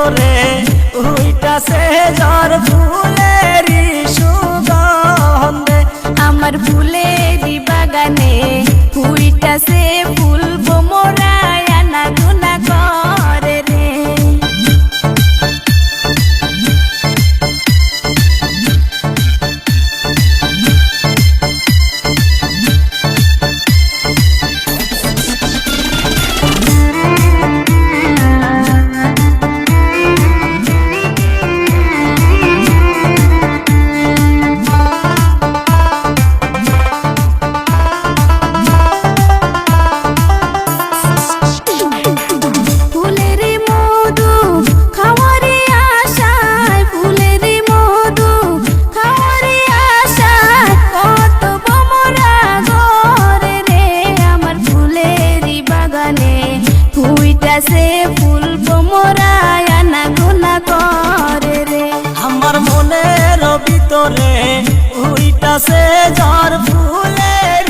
ভিতরে উইটাছে জ্বর ফুলের সুগন্ধে। আমার ফুলের বাগানে উইটাছে গাছে ফুল ভ্রমরায় আনা গোনা করে রে। আমার মনের ভিতরে উইটাছে জ্বর ফুলের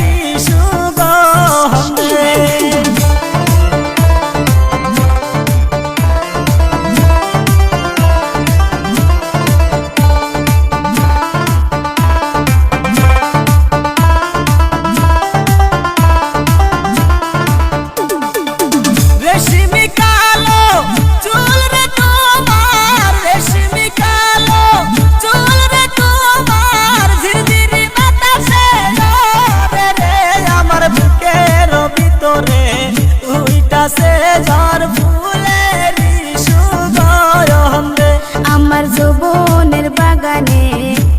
সুগন্ধে। আসে ঝড় ফুলের সুগরম আমার জীবনের বাগানে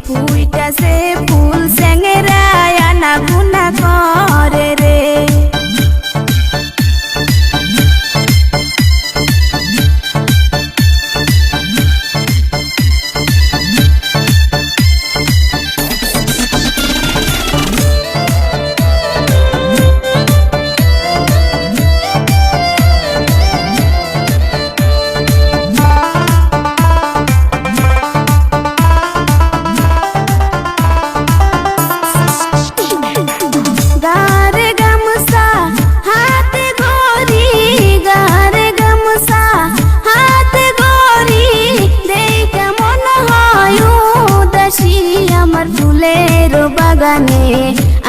ফুলটাছে ফুল সেঙেরা আনা গুনা করে রে।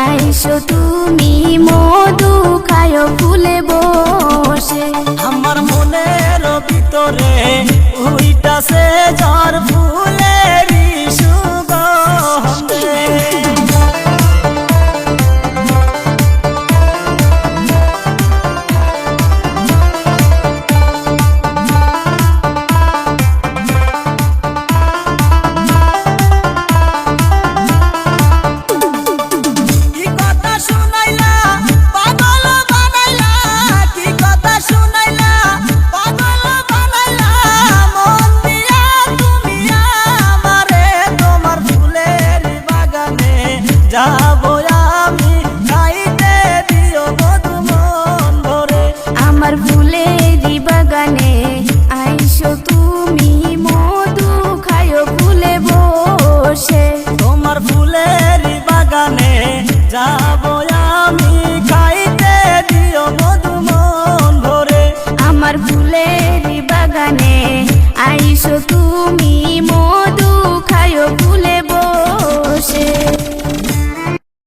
আইসো তুমি মধু খায় ফুলে বসে। আমার মনের ভিতরে ওইটা সে ঝড় ফুল ফুলের বাগানে আইসো তুমি মধু খায় ফুলে বসে।